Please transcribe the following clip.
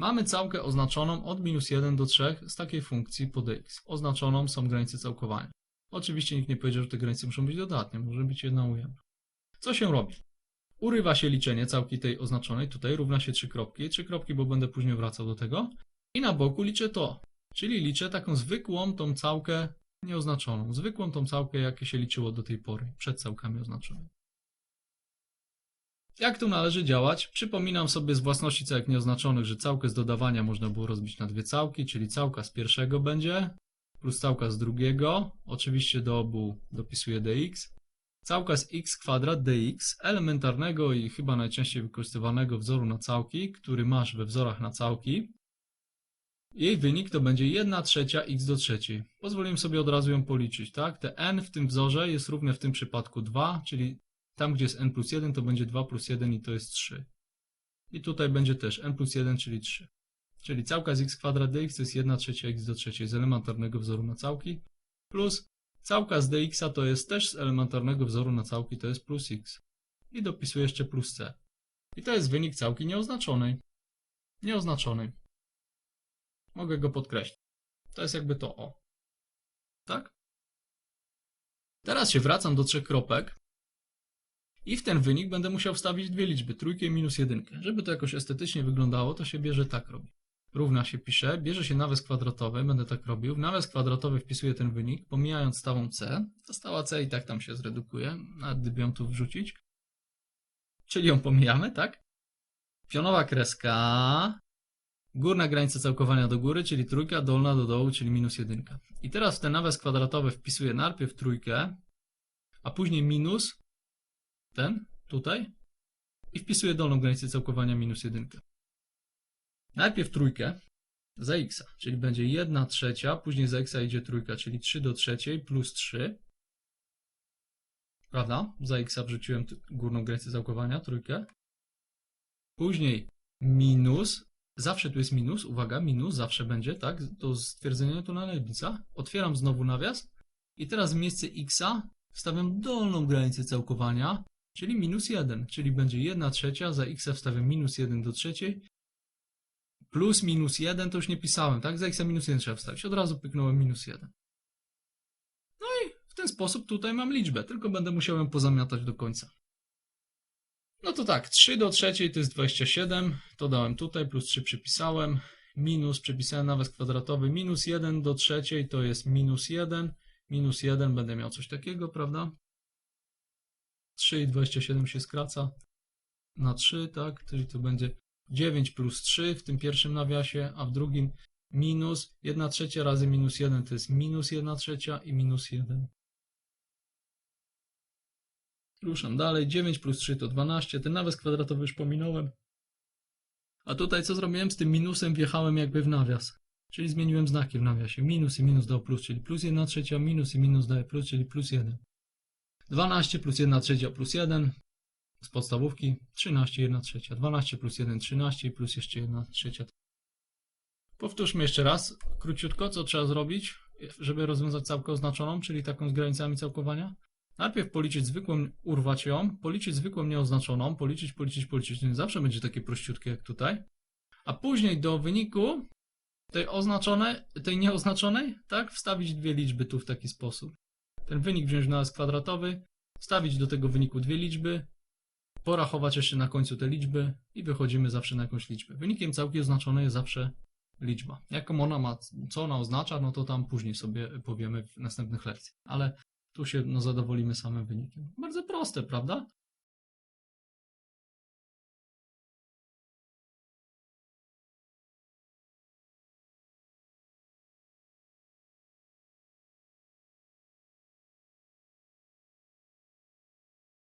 Mamy całkę oznaczoną od minus 1 do 3 z takiej funkcji pod x. Oznaczoną są granice całkowania. Oczywiście nikt nie powiedział, że te granice muszą być dodatnie, może być jedna ujemna. Co się robi? Urywa się liczenie całki tej oznaczonej, tutaj równa się trzy kropki, trzy kropki, bo będę później wracał do tego. I na boku liczę to, czyli liczę taką zwykłą tą całkę nieoznaczoną, zwykłą tą całkę, jakie się liczyło do tej pory, przed całkami oznaczonymi. Jak tu należy działać? Przypominam sobie z własności całek nieoznaczonych, że całkę z dodawania można było rozbić na dwie całki, czyli całka z pierwszego będzie, plus całka z drugiego, oczywiście do obu dopisuję dx, całka z x kwadrat dx, elementarnego i chyba najczęściej wykorzystywanego wzoru na całki, który masz we wzorach na całki. Jej wynik to będzie 1 trzecia x do trzeciej. Pozwoliłem sobie od razu ją policzyć, tak? Te n w tym wzorze jest równe w tym przypadku 2, czyli tam gdzie jest n plus 1 to będzie 2 plus 1 i to jest 3. I tutaj będzie też n plus 1, czyli 3. Czyli całka z x kwadrat dx to jest 1 trzecia x do trzeciej z elementarnego wzoru na całki, plus całka z dx to jest też z elementarnego wzoru na całki, to jest plus x. I dopisuję jeszcze plus c. I to jest wynik całki nieoznaczonej. Nieoznaczonej. Mogę go podkreślić. To jest jakby to o. Tak? Teraz się wracam do trzech kropek i w ten wynik będę musiał wstawić dwie liczby, trójkę i minus jedynkę. Żeby to jakoś estetycznie wyglądało, to się bierze tak robi. Równa się pisze, bierze się nawias kwadratowy, będę tak robił. W nawias kwadratowy wpisuję ten wynik, pomijając stałą c. Ta stała c i tak tam się zredukuje, nawet gdyby ją tu wrzucić. Czyli ją pomijamy, tak? Pionowa kreska, górna granica całkowania do góry, czyli trójka, dolna do dołu, czyli minus jedynka. I teraz w ten nawias kwadratowy wpisuję najpierw trójkę, a później minus, ten, tutaj, i wpisuję dolną granicę całkowania minus jedynkę. Najpierw trójkę za x, czyli będzie 1 trzecia, później za x idzie trójka, czyli 3 do trzeciej plus 3. Prawda? Za x wrzuciłem górną granicę całkowania, trójkę. Później minus, zawsze tu jest minus, uwaga, minus zawsze będzie, tak? To stwierdzenie tu na Leibnica. Otwieram znowu nawias i teraz w miejsce x wstawiam dolną granicę całkowania, czyli minus 1, czyli będzie 1 trzecia, za x wstawiam minus 1 do trzeciej, plus minus 1 to już nie pisałem, tak? Za x minus 1 trzeba wstawić, od razu pyknąłem minus 1. No i w ten sposób tutaj mam liczbę, tylko będę musiał ją pozamiatać do końca. No to tak, 3 do trzeciej to jest 27, to dałem tutaj, plus 3 przypisałem, minus przypisałem nawias kwadratowy, minus 1 do trzeciej to jest minus 1, minus 1 będę miał coś takiego, prawda? 3 i 27 się skraca na 3, tak? Czyli to będzie 9 plus 3 w tym pierwszym nawiasie, a w drugim minus 1 trzecia razy minus 1 to jest minus 1 trzecia i minus 1. Ruszam dalej. 9 plus 3 to 12. Ten nawias kwadratowy już pominąłem. A tutaj co zrobiłem? Z tym minusem wjechałem jakby w nawias. Czyli zmieniłem znaki w nawiasie. Minus i minus dał plus, czyli plus 1 trzecia, minus i minus daje plus, czyli plus 1. 12 plus 1 trzecia plus 1 z podstawówki 13, 1 trzecia. 12 plus 1, 13 i plus jeszcze 1 trzecia. Powtórzmy jeszcze raz, króciutko, co trzeba zrobić, żeby rozwiązać całkę oznaczoną, czyli taką z granicami całkowania. Najpierw policzyć zwykłą, urwać ją, policzyć zwykłą nieoznaczoną, policzyć, policzyć, policzyć. Nie zawsze będzie takie prościutkie jak tutaj. A później do wyniku tej oznaczonej, tej nieoznaczonej, tak, wstawić dwie liczby tu w taki sposób. Ten wynik wziąć na kwadratowy, wstawić do tego wyniku dwie liczby, porachować jeszcze na końcu te liczby i wychodzimy zawsze na jakąś liczbę. Wynikiem całkiem oznaczonej jest zawsze liczba. Jaką ona ma, co ona oznacza, no to tam później sobie powiemy w następnych lekcjach. Ale tu się no, zadowolimy samym wynikiem. Bardzo proste, prawda?